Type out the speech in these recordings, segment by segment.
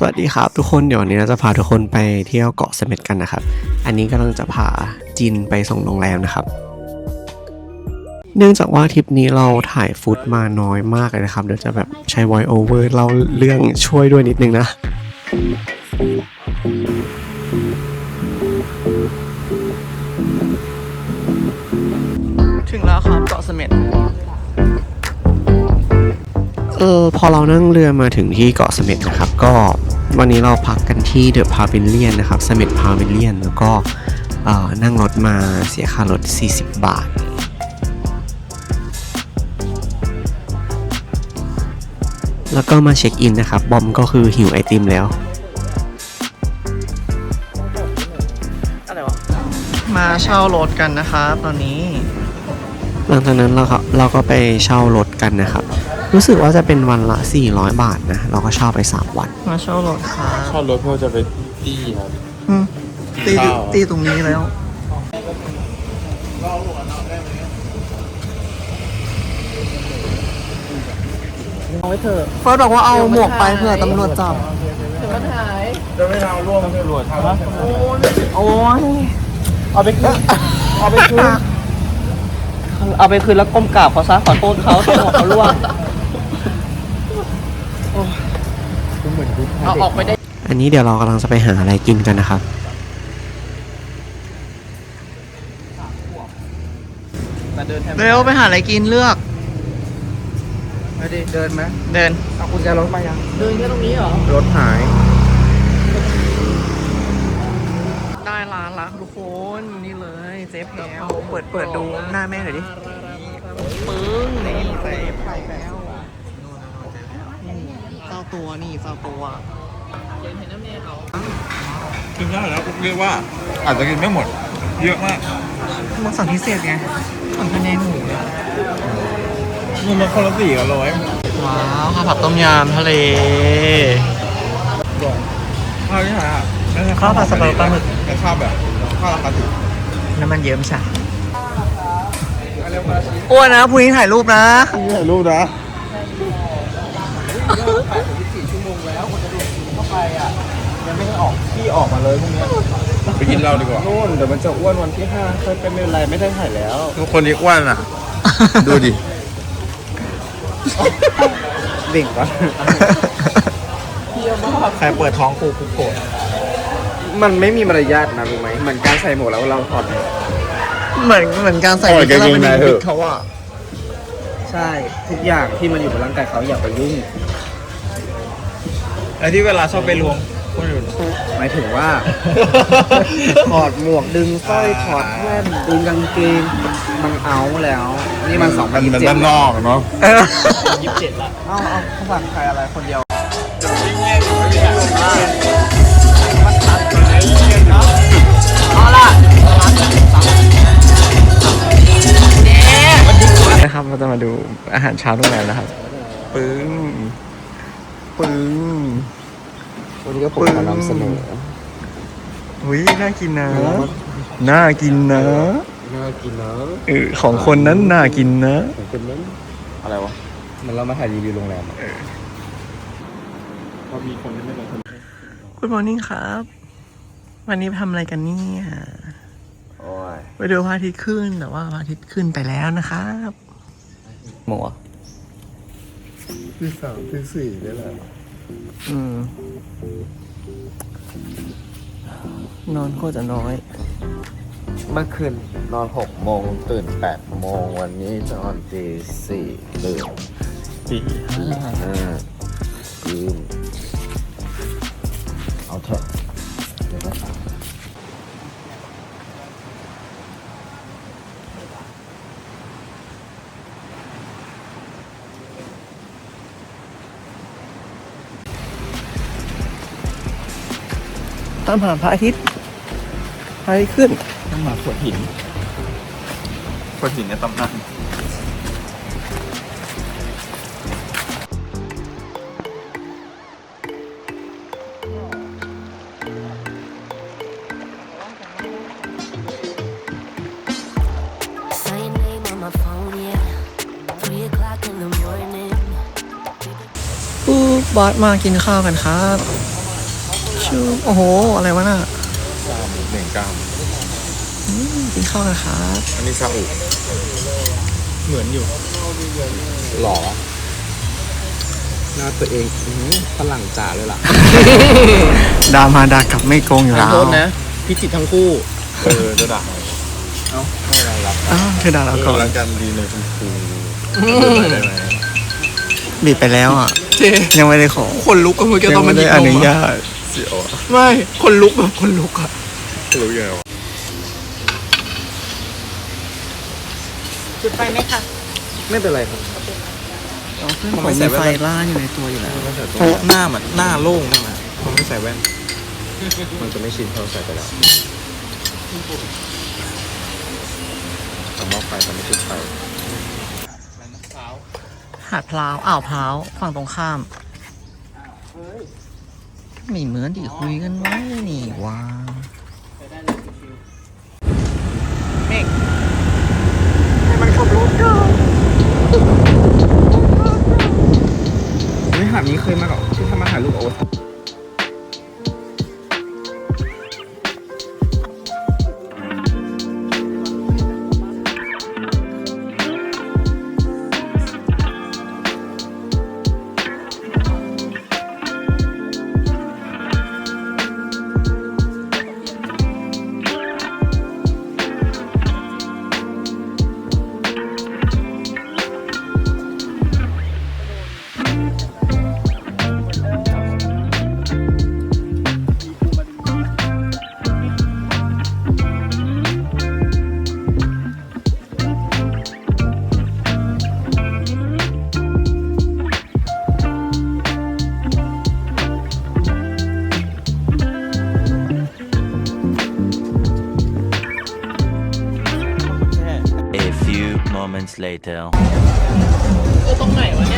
สวัสดีครับทุกคนเดี๋ยววันนี้เราจะพาทุกคนไปเที่ยวเกาะเสม็ดกันนะครับ อันนี้กำลังจะพาจินไปส่งโรงแรมนะครับ เนื่องจากว่าทริปนี้เราถ่ายฟุตมาน้อยมากเลยนะครับ เดี๋ยวจะแบบใช้ voice over เล่าเรื่องช่วยด้วยนิดนึงนะถึงแล้วครับเกาะเสม็ดเออพอเรานั่งเรือมาถึงที่เกาะเสม็ดนะครับ ก็ วันนี้เราพักกันที่เดอะพาวิลเลียนนะครับเสม็ดพาวิลเลียนแล้วก็เอ่อนั่งรถมาเสียค่ารถ 40 บาทแล้วก็มาเช็คอินนะครับ บอมก็คือหิวไอติมแล้วอะไรวะมาเช่ารถกันนะครับตอนนี้ หลังจากนั้นเราก็เราก็ไปเช่ารถกันนะครับ รู้สึกว่าจะเป็นวันละ 400 บาทนะ เราก็เช่าไป 3 วัน มาเช่ารถครับชอบรถเพื่อจะไปตี้ครับอืมตีข้าวตีตรงนี้แล้ว เอาไว้เถอะเฟิร์สบอกว่าเอาหมวกไปเผื่อตำรวจจับจะไม่เอาร่วมตำรวจทำนะโอ้ยเอาไปคืนเอาไปคืนเอาไปคืนแล้วก้มกราบเขาซะขอโทษเขาที่หมวกเขาล่วง เอาออกไปได้ อันนี้เดี๋ยวเรากำลังจะไปหาอะไรกินกันนะครับเร็วไปหาอะไรกินเลือก ไม่ได้เดินไหมเดิน เอากุญแจรถมายัง เดินแค่ตรงนี้เหรอ รถหาย ได้ร้านละทุกคนนี่เลยเจ๊แพลวเปิดเปิดดูหน้าแม่หน่อยดิปึ้งนี่เจ๊แพลวนี่เจ้า ตัวนี่เจ้าตัวกินได้แล้วเรียกว่า อาจจะกินไม่หมด เยอะมากมันสั่งพิเศษไงสั่งคะแนนหมูอะมันมาคนละสี่กันร้อยว้าวข้าวผัดต้มยำทะเลข้าวที่ไหนอะไม่ใช่ข้าวผัดสับปะรดปลาหมึกแต่ข้าวแบบข้าวราคาถูกน้ำมันเยิ้มใช่อ้วนนะพรุ่งนี้ถ่ายรูปนะนี่ถ่ายรูปนะ ที่ออกมาเลยพวกเนี้ยไปกินเหล้าดีกว่านู่นเดี๋ยวมันจะอ้วนวันที่ห้าค่อยเป็นไม่เป็นไรไม่ได้ถ่ายแล้ว ทุกคนนี้อ้วนอะ ดูดิเบ่งก่อนใครเปิดท้องกูกูโกรธมันไม่มีมารยาทนะรู้ไหมเหมือนการใส่หมวกแล้วเราถอดหมวกเหมือนเหมือนการใส่โอ้ยวิกแล้วมันเกงในยิงเถบิอะ ดเขาอะใช่ทุกอย่างที่มันอยู่บนร่างกายเขาอย่าไปยุ่ง ไอ้ที่เวลาชอบไปรวม คนอื่นหมายถึงว่า ถอดหมวกดึงสร้อยถอดแว่นดึงกางเกงมันเอาแล้ว นี่มันสองพันยี่สิบมันเจ็ดด้านนอกเนาะเออเอาเอาเขาฝากใครอะไรคนเดียวนะครับเราจะมาดูอาหารเช้าโรงแรมนะครับ ปึ้ง ปึ้ง วันนี้ก็ผมมานำเสนอหุยน่ากินนะ น่ากินนะ น่ากินเนอะเออของคนนั้นน่ากินนะ ของคนนั้น อะไรวะ มันเรามาถ่ายรีวิวโรงแรมอะพอมีคนที่ไม่เป็นคนคุณมอร์นิ่งครับ วันนี้ทำอะไรกันเนี่ยโอ้ยไปดูพระอาทิตย์ขึ้นแต่ว่าพระอาทิตย์ขึ้นไปแล้วนะครับหมูที่สามที่สี่นี่แหละอืม นอนโคตรจะน้อย เมื่อคืนนอนหกโมงตื่นแปดโมงวันนี้จะนอนตีสี่ตื่นปีตีห้าลืม ตามหาพระอาทิตย์พระอาทิตย์ขึ้นน้ำหมาขวดหินขวดหินในตำนาน Saw your name on my phone, yeah. Three o'clock in the morning. ปุ๊บบอสมากินข้าวกันครับ I ชูโอ้โห อะไรวะน่ะกล้ามหนึ่งกล้ามกินข้าวกันครับอันนี้ซาอุเหมือนอยู่ หล่อหน้าตัวเองอื้อหือฝรั่งจ๋าเลยล่ะดามาดากับไม่โกงอยู่แล้วโทษนะ พิจิตรทั้งคู่ เออจะด่าเอ้าไม่เป็นไรรับอ้าวเธอด่าเราก่อนแล้วกันดีเลยคุณครูได้ไหมบีบไปแล้วอะ เจยังไม่ได้ขอคนลุกก็เมื่อกี้ยัตอนงมัไม่นหยิได้บอนนุมญาตเสียวอะไม่ คนลุกแบบคนลุกอะรู้ยังไงวะจุดไฟไหมคะไม่เป็นไรครับเพื่อนผมมีไฟล่าอยู่ในตัวอยู่แล้วเพราะหน้ามันหน้าโล่งมากนะเขาไม่ใส่แว่น มันจะไม่ชินเพราะเราใส่ไปแล้วทำหม้อไฟทำไม่จุดไฟหาดพร้าวอ่าวพร้าวฝั่งตรงข้าม ไม่เหมือนที่คุยกันไว้นี่ว่าเมฆให้มันขับรถก่อนไม่หาดนี้เคยมากับที่ทำมาถ่ายรูปโอ๊ต later. ตรงไหนวะเนี่ย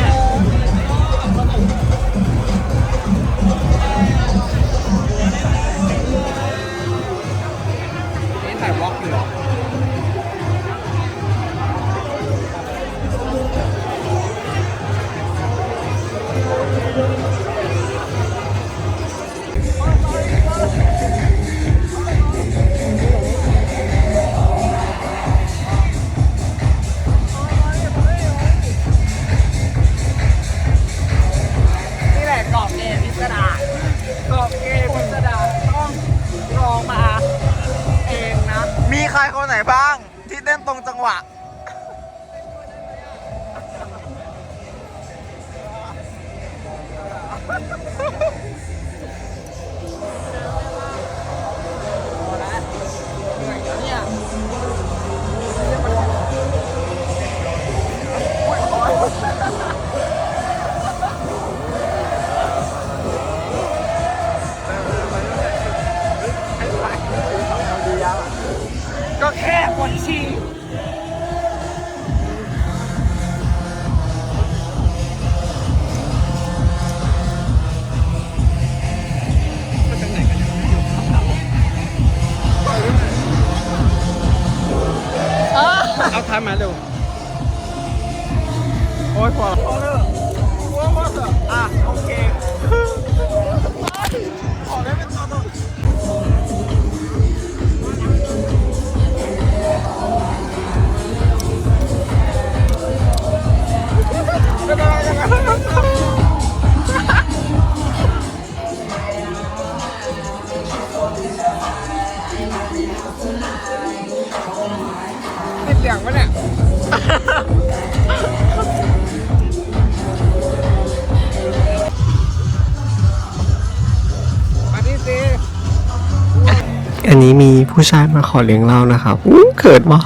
อันนี้มีผู้ชายมาขอเลี้ยงเหล้านะครับอู้เขินวะ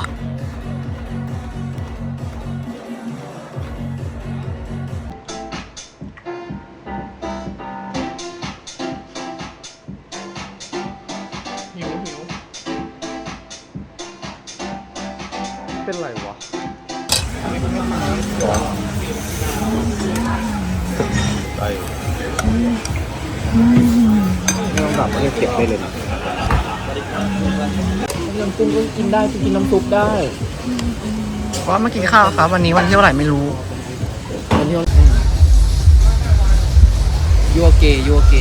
หิวหิวเป็นไรวะได้ไม่ต้องแบบเก็บได้เลยนะ น้ำกุ้งก็กินได้กินน้ำซุปได้ว่ามากินข้าวครับวันนี้วันที่เท่าไหร่ไม่รู้วันที่ยัวเกยัวเก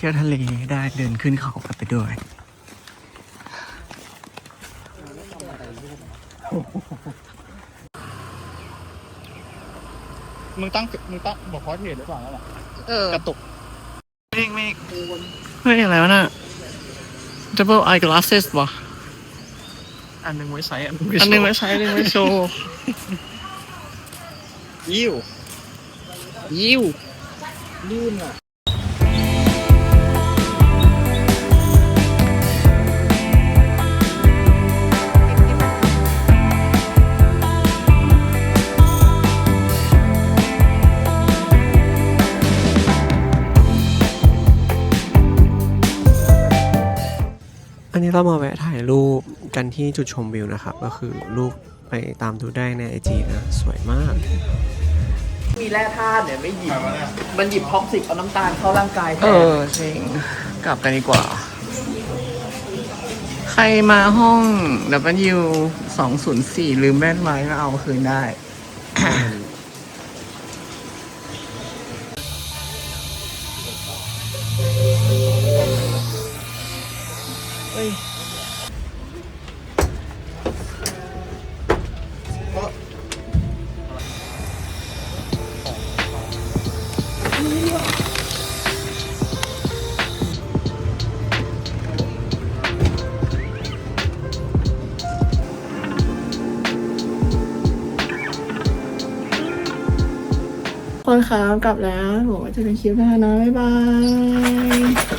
เที่ยวทะเลได้เดินขึ้นเขากันไปด้วยมึงตั้งมึงตั้งบอกพอเทสหรือเปล่าแล้วล่ะเออกระตุกเมฆเมฆเฮ้ยอะไรวะน่ะ double eye glasses วะอันหนึ่งไว้ใช้อันอันหนึงไว้ใช้อันหนึงไว้โชว์ยิ้วยิ้วลื่นอะ นนี้เรามาแวะถ่ายรูปกันที่จุดชมวิวนะครับ ก็คือรูปไปตามดูได้ในไอจีนะ สวยมาก มีแร่ธาตุเนี่ยไม่หยิบ มันหยิบท็อกซิกเอาน้ำตาลเข้าร่างกายแทนเออจริงกลับกันดีกว่า ใครมาห้อง W 204 ลืมแว่นไว้ก็เอาคืนได้ คนคะกลับแล้วหวังว่าจะเป็นคลิปหน้านะ บ๊ายบาย